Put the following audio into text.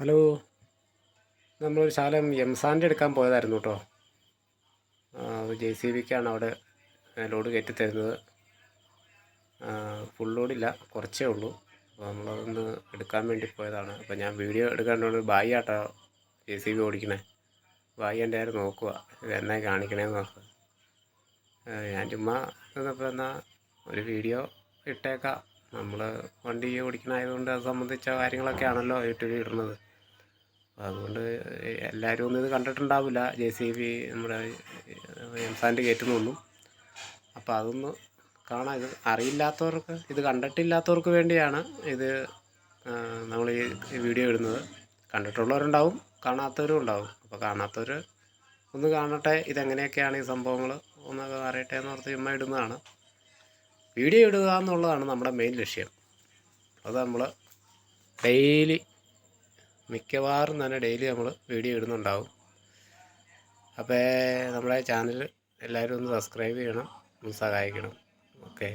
Hello. നമ്മളൊരു ശാലം M sand എടുക്കാൻ പോയതായിരുന്നു കേട്ടോ. ജെ സി ബിക്കാണ് അവിടെ ലോഡ് കയറ്റി തരുന്നത്. ഫുൾ ലോഡില്ല കുറച്ചേ ഉള്ളൂ. അപ്പോൾ നമ്മളതൊന്ന് എടുക്കാൻ വേണ്ടി പോയതാണ്. അപ്പോൾ ഞാൻ വീഡിയോ എടുക്കാണ്ട് ബായി ആട്ടോ ജെ സി ബി ഓടിക്കണേ. ബായി എന്റെ ആരും നോക്കുക ഇത് എന്നാ കാണിക്കണേന്ന് നോക്കുക ഞാൻ ചുമ്മാ നിന്നപ്പോൾ എന്നാൽ ഒരു വീഡിയോ ഇട്ടേക്കാം. നമ്മൾ വണ്ടി ഓടിക്കണായതുകൊണ്ട് അത് സംബന്ധിച്ച കാര്യങ്ങളൊക്കെ ആണല്ലോ യൂട്യൂബിൽ ഇടുന്നത്. അതുകൊണ്ട് എല്ലാവരും ഒന്നും ഇത് കണ്ടിട്ടുണ്ടാവില്ല. ജെ സി ബി നമ്മുടെ എംസാൻഡ് കയറ്റുന്നൊന്നും അപ്പോൾ അതൊന്ന് കാണാം. ഇത് അറിയില്ലാത്തവർക്ക് ഇത് കണ്ടിട്ടില്ലാത്തവർക്ക് വേണ്ടിയാണ് ഇത് നമ്മൾ ഈ വീഡിയോ ഇടുന്നത്. കണ്ടിട്ടുള്ളവരുണ്ടാവും കാണാത്തവരും ഉണ്ടാവും. അപ്പോൾ കാണാത്തവർ ഒന്ന് കാണട്ടെ ഇതെങ്ങനെയൊക്കെയാണ് ഈ സംഭവങ്ങൾ ഒന്നൊക്കെ അറിയട്ടെ എന്ന് ഓർത്ത് ചുമ്മാ ഇടുന്നതാണ്. വീഡിയോ ഇടുക എന്നുള്ളതാണ് നമ്മുടെ മെയിൻ ലക്ഷ്യം. അത് നമ്മൾ ഡെയിലി മിക്കവാറും തന്നെ ഡെയിലി നമ്മൾ വീഡിയോ ഇടുന്നുണ്ടാവും. അപ്പോൾ നമ്മുടെ ചാനൽ എല്ലാവരും ഒന്ന് സബ്സ്ക്രൈബ് ചെയ്യണം ഒന്ന് സഹായിക്കണം. ഓക്കെ